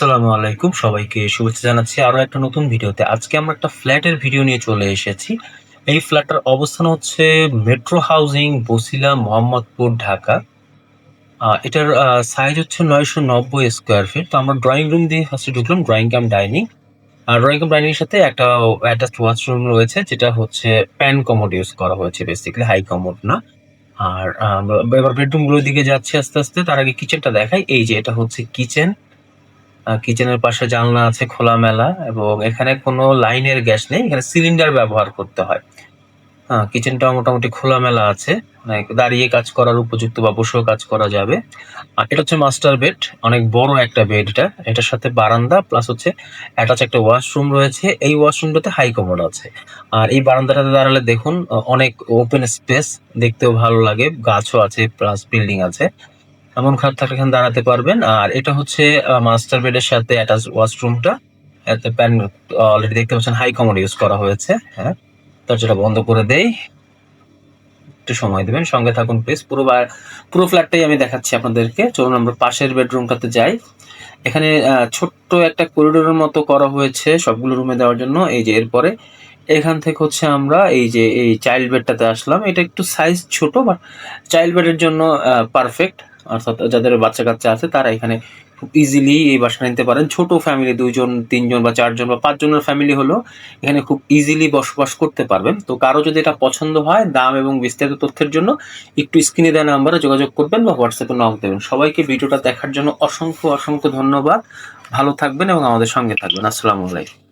আসসালামু আলাইকুম। সবাইকে শুভেচ্ছা জানাচ্ছি আরও একটা নতুন ভিডিওতে। আজকে আমরা একটা ফ্ল্যাটের ভিডিও নিয়ে চলে এসেছি। এই ফ্ল্যাটটার অবস্থান হচ্ছে মেট্রো হাউজিং বসিলা মোহাম্মদপুর, ঢাকা। এটার সাইজ হচ্ছে নয়শো নব্বই স্কোয়ার ফিট তো আমরা ড্রয়িং রুম দিয়ে ফার্স্টে ঢুকলাম ড্রয়িং কাম ডাইনিং আর ড্রয়িং কাম ডাইনিং এর সাথে একটা অ্যাটাচড ওয়াশরুম রয়েছে, যেটা হচ্ছে প্যান কমোড ইউজ করা হয়েছে বেসিক্যালি হাই কমোড না। আর এবার বেডরুমগুলোর দিকে যাচ্ছে আস্তে আস্তে। তার আগে কিচেনটা দেখাই। এই যে এটা হচ্ছে কিচেন কিচেনের পাশে জানলা আছে খোলামেলা এবং এখানে কোনো লাইনের গ্যাস নেই, এখানে সিলিন্ডার ব্যবহার করতে হয়। হ্যাঁ কিচেনটা মোটামুটি খোলামেলা আছে মানে দাঁড়িয়ে কাজ করার উপযুক্ত বা বসেও কাজ করা যাবে। আর এটা হচ্ছে মাস্টার বেড অনেক বড় একটা বেড এটা। এটার সাথে বারান্দা প্লাস হচ্ছে অ্যাটাচ একটা ওয়াশরুম রয়েছে। এই ওয়াশরুমটাতে হাই কমোড আছে। আর এই বারান্দাটাতে দাঁড়ালে দেখুন অনেক ওপেন স্পেস দেখতেও ভালো লাগে। গাছও আছে প্লাস বিল্ডিং আছে। এমন খারাপ থাকলে এখানে দাঁড়াতে পারবেন। আর এটা হচ্ছে মাস্টার বেডের সাথে অ্যাটাচ ওয়াশরুমটা এতে প্যান অলরেডি দেখতে পাচ্ছেন হাই কমোড ইউজ করা হয়েছে। হ্যাঁ দরজাটা বন্ধ করে দেই। একটু সময় দেবেন। সঙ্গে থাকুন প্লিজ পুরো পুরো ফ্ল্যাটটাই আমি দেখাচ্ছি আপনাদেরকে। চলুন আমরা পাশের বেডরুমটাতে যাই। এখানে ছোট্ট একটা করিডোরের মতো করা হয়েছে সবগুলো রুমে দেওয়ার জন্য। এই যে এরপরে এখান থেকে হচ্ছে আমরা এই যে, এই চাইল্ড বেডটাতে আসলাম। এটা একটু সাইজ ছোট বাট চাইল্ড বেডের জন্য পারফেক্ট অর্থাৎ যাদের বাচ্চা কাচ্চা আছে, তারা এখানে খুব ইজিলি এই বাসা নিতে পারেন। ছোট ফ্যামিলি দুইজন, তিনজন বা চারজন বা পাঁচজনের ফ্যামিলি হলো এখানে খুব ইজিলি বসবাস করতে পারবেন। তো কারও যদি এটা পছন্দ হয়, দাম এবং বিস্তারিত তথ্যের জন্য একটু স্ক্রিনে দেওয়া নাম্বারে যোগাযোগ করবেন বা হোয়াটসঅ্যাপে নক দেবেন। সবাইকে ভিডিওটা দেখার জন্য অসংখ্য অসংখ্য ধন্যবাদ। ভালো থাকবেন এবং আমাদের সঙ্গে থাকবেন। আসসালামু আলাইকুম।